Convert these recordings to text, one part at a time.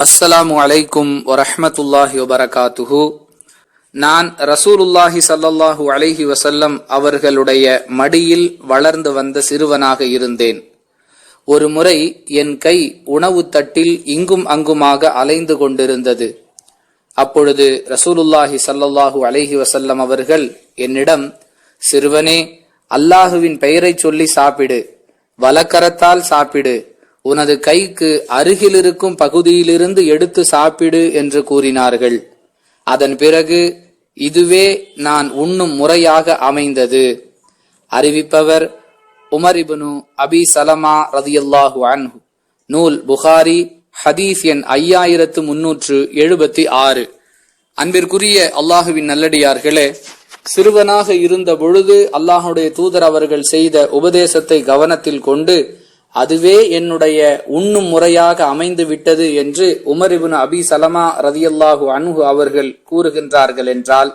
அஸ்ஸலாமு அலைக்கும் வரஹமத்துல்லாஹி வபரகாத்துஹு. நான் ரசூலுல்லாஹி சல்லல்லாஹு அலைஹி வசல்லம் அவர்களுடைய மடியில் வளர்ந்து வந்த சிறுவனாக இருந்தேன். ஒரு முறை என் கை உணவு தட்டில் இங்கும் அங்குமாக அலைந்து கொண்டிருந்தது. அப்பொழுது ரசூலுல்லாஹி ஸல்லல்லாஹு அலைஹி வசல்லம் அவர்கள் என்னிடம் சிறுவனே அல்லாஹுவின் பெயரைச் சொல்லி சாப்பிடு வலக்கரத்தால் சாப்பிடு உனது கைக்கு அருகில் இருக்கும் பகுதியிலிருந்து எடுத்து சாப்பிடு என்று கூறினார்கள். அதன் பிறகு இதுவே நான் உண்ணும் முறையாக அமைந்தது. அறிவிப்பவர் உமர் இப்னு அபி சலமா ரதியல்லாஹு அன்ஹு. நூல் புகாரி ஹதீஸ் எண் ஐயாயிரத்து முன்னூற்று எழுபத்தி ஆறு. அன்பிற்குரிய அல்லாஹுவின் நல்லடியார்களே சிறுவனாக இருந்த பொழுது அல்லாஹுடைய தூதர் அவர்கள் செய்த உபதேசத்தை கவனத்தில் கொண்டு அதுவே என்னுடைய உண்ணும் முறையாக அமைந்து விட்டது என்று உமரிபுன் அபி சலமா ரதியல்லாஹு அன்ஹு அவர்கள் கூறுகின்றார்கள் என்றால்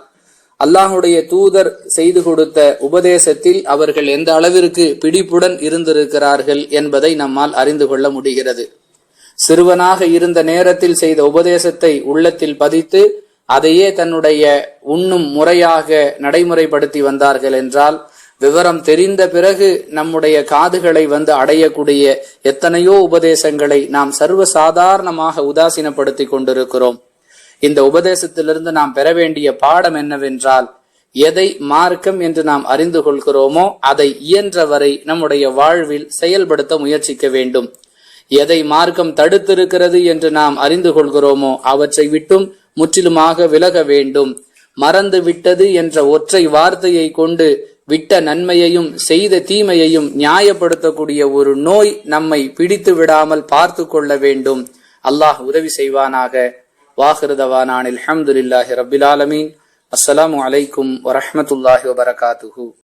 அல்லாஹுடைய தூதர் செய்து கொடுத்த உபதேசத்தில் அவர்கள் எந்த அளவிற்கு பிடிப்புடன் இருந்திருக்கிறார்கள் என்பதை நம்மால் அறிந்து கொள்ள முடிகிறது. சிறுவனாக இருந்த நேரத்தில் செய்த உபதேசத்தை உள்ளத்தில் பதித்து அதையே தன்னுடைய உண்ணும் முறையாக நடைமுறைப்படுத்தி வந்தார்கள் என்றால் விவரம் தெரிந்த பிறகு நம்முடைய காதுகளை வந்து அடையக்கூடிய எத்தனையோ உபதேசங்களை நாம் சர்வ சாதாரணமாக உதாசீனப்படுத்தி கொண்டிருக்கிறோம். இந்த உபதேசத்திலிருந்து நாம் பெற வேண்டிய பாடம் என்னவென்றால் எதை மார்க்கம் என்று நாம் அறிந்து கொள்கிறோமோ அதை இயன்றவரை நம்முடைய வாழ்வில் செயல்படுத்த முயற்சிக்க வேண்டும். எதை மார்க்கம் தடுத்திருக்கிறது என்று நாம் அறிந்து கொள்கிறோமோ அவற்றை விட்டும் முற்றிலுமாக விலக வேண்டும். மறந்து விட்டது என்ற ஒற்றை வார்த்தையை கொண்டு விட்ட நன்மையையும் செய்த தீமையையும் நியாயப்படுத்தக்கூடிய ஒரு நோய் நம்மை பிடித்து விடாமல் பார்த்து கொள்ள வேண்டும். அல்லாஹ் உதவி செய்வானாக. வாஹிருதவானானில் அஹமதுல்லாஹி ரபிலாலமீன் அஸ்லாம் அஸ்ஸலாமு அலைக்கும் வரஹமத்துல்லாஹி